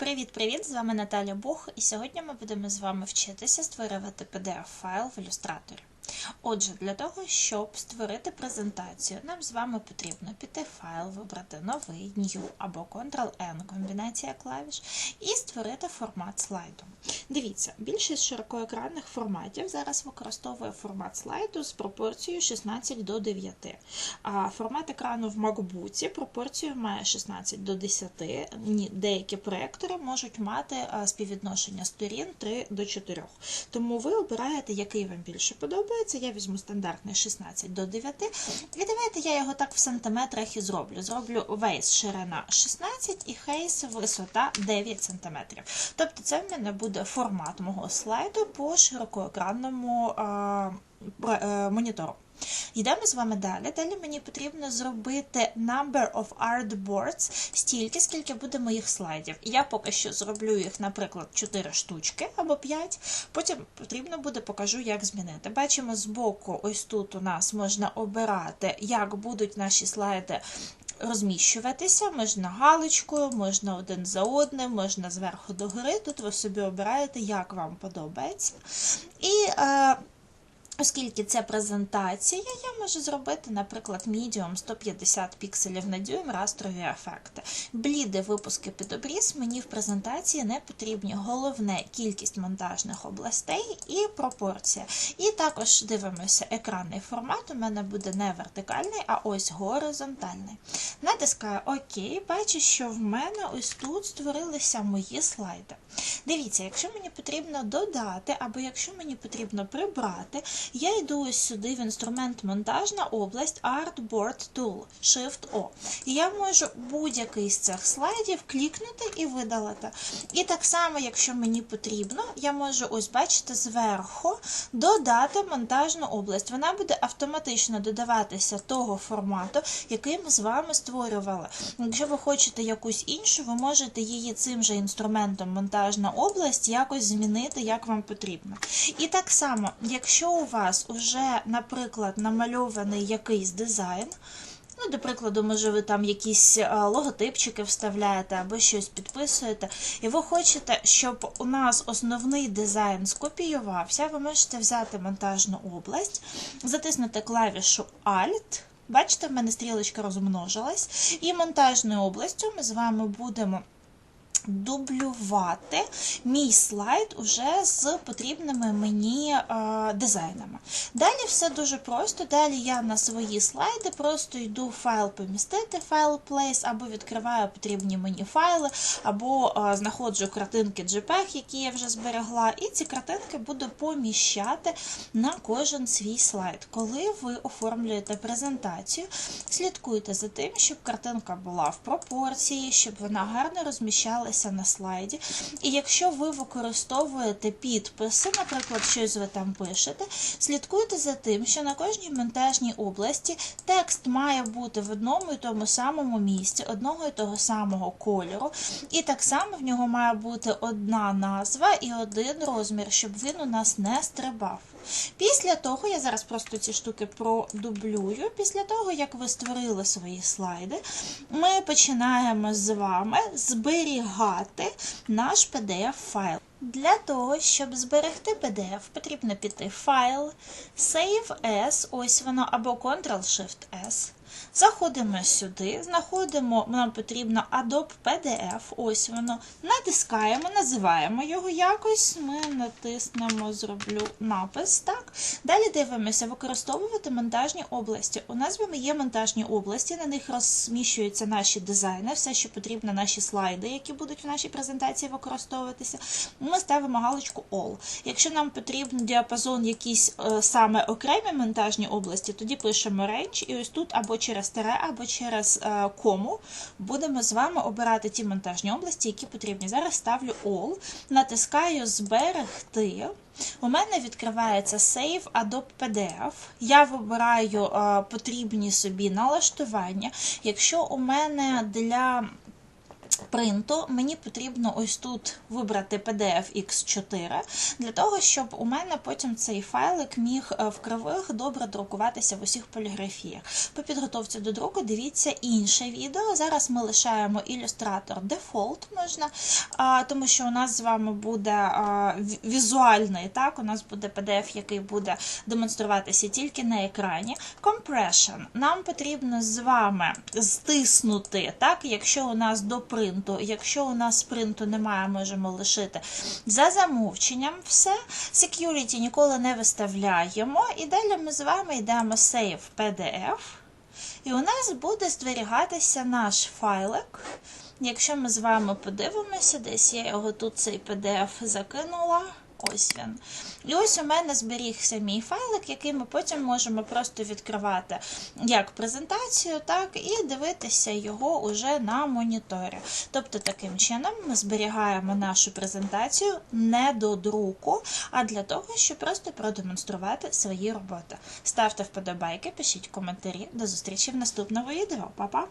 Привіт-привіт! З вами Наталя Бух, і сьогодні ми будемо з вами вчитися створювати PDF-файл в ілюстраторі. Отже, для того, щоб створити презентацію, нам з вами потрібно піти в файл, вибрати новий, New або Ctrl-N комбінація клавіш, і створити формат слайду. Дивіться, більшість широкоекранних форматів зараз використовує формат слайду з пропорцією 16 до 9. А формат екрану в MacBook пропорцію має 16 до 10. Деякі проектори можуть мати співвідношення сторін 3 до 4. Тому ви обираєте, який вам більше подобається подобається, я візьму стандартний 16 до 9. І давайте я його так в сантиметрах і зроблю. Зроблю вейс ширина 16 і хейс висота 9 см. Тобто це в мене буде формат мого слайду по широкоекранному а, монітору. Йдемо з вами далі. Далі мені потрібно зробити number of artboards стільки, скільки буде моїх слайдів. Я поки що зроблю їх, наприклад, 4 штучки або 5. Потім потрібно буде покажу, як змінити. Бачимо збоку, ось тут у нас можна обирати, як будуть наші слайди. Розміщуватися, можна галочкою, можна один за одним, можна зверху до гори. Тут ви собі обираєте, як вам подобається. І е, Оскільки це презентація, я можу зробити, наприклад, medium 150 пікселів на дюйм растрові ефекти. Бліди випуски під обріз мені в презентації не потрібні. Головне кількість монтажних областей і пропорція. І також дивимося, екранний формат у мене буде не вертикальний, а ось горизонтальний. Натискаю ОК, бачу, що в мене ось тут створилися мої слайди. Дивіться, якщо мені потрібно додати, або якщо мені потрібно прибрати, я йду ось сюди в інструмент монтажна область Artboard Tool, Shift-O. І я можу будь-який з цих слайдів клікнути і видалити. І так само, якщо мені потрібно, я можу, ось бачите, зверху додати монтажну область. Вона буде автоматично додаватися того формату, який ми з вами створювали. Якщо ви хочете якусь іншу, ви можете її цим же інструментом монтажна область якось змінити, як вам потрібно. І так само, якщо у вас вас вже, наприклад, намальований якийсь дизайн. Ну, До прикладу, може, ви там якісь логотипчики вставляєте або щось підписуєте, і ви хочете, щоб у нас основний дизайн скопіювався, ви можете взяти монтажну область, затиснути клавішу Alt. Бачите, в мене стрілочка розмножилась, і монтажною областю ми з вами будемо дублювати мій слайд уже з потрібними мені е, дизайнами. Далі все дуже просто. Далі я на свої слайди просто йду в файл помістити, файл Place, або відкриваю потрібні мені файли, або е, знаходжу картинки JPEG, які я вже зберегла, і ці картинки буду поміщати на кожен свій слайд. Коли ви оформлюєте презентацію, слідкуйте за тим, щоб картинка була в пропорції, щоб вона гарно розміщалася з'явилися на слайді. І якщо ви використовуєте підписи, наприклад, щось ви там пишете, слідкуйте за тим, що на кожній монтажній області текст має бути в одному і тому самому місці, одного і того самого кольору. І так само в нього має бути одна назва і один розмір, щоб він у нас не стрибав. Після того, я зараз просто ці штуки продублюю. Після того, як ви створили свої слайди, ми починаємо з вами зберігати наш PDF-файл. Для того, щоб зберегти PDF, потрібно піти файл, Save As, ось воно, або Ctrl-Shift-S. Заходимо сюди, знаходимо, нам потрібно Adobe PDF, ось воно. Натискаємо, називаємо його якось. Ми натиснемо, зроблю напис. так. Далі дивимося, використовувати монтажні області. У нас вами є монтажні області, на них розміщуються наші дизайни, все, що потрібно, наші слайди, які будуть в нашій презентації використовуватися. Ми ставимо галочку All. Якщо нам потрібен діапазон якісь е, саме окремі монтажні області, тоді пишемо Range, і ось тут або через тире, або через е, кому будемо з вами обирати ті монтажні області, які потрібні. Зараз ставлю All, натискаю Зберегти. У мене відкривається Save Adobe PDF. Я вибираю е, потрібні собі налаштування. Якщо у мене для принту мені потрібно ось тут вибрати PDF X4 для того, щоб у мене потім цей файлик міг е, в кривих добре друкуватися в усіх поліграфіях. По підготовці до друку дивіться інше відео. Зараз ми лишаємо ілюстратор Default можна, тому що у нас з вами буде візуальний, так, у нас буде PDF, який буде демонструватися тільки на екрані. Compression. Нам потрібно з вами стиснути, так, якщо у нас до принту, якщо у нас принту немає, можемо лишити за замовченням все. Security ніколи не виставляємо. І далі ми з вами йдемо Save PDF. І у нас буде зберігатися наш файлик. Якщо ми з вами подивимося, десь я його тут цей PDF закинула. Ось. І ось у мене зберігся мій файлик, який ми потім можемо просто відкривати як презентацію, так і дивитися його уже на моніторі. Тобто, таким чином ми зберігаємо нашу презентацію не до друку, а для того, щоб просто продемонструвати свої роботи. Ставте вподобайки, пишіть коментарі. До зустрічі в наступному відео. Па-па!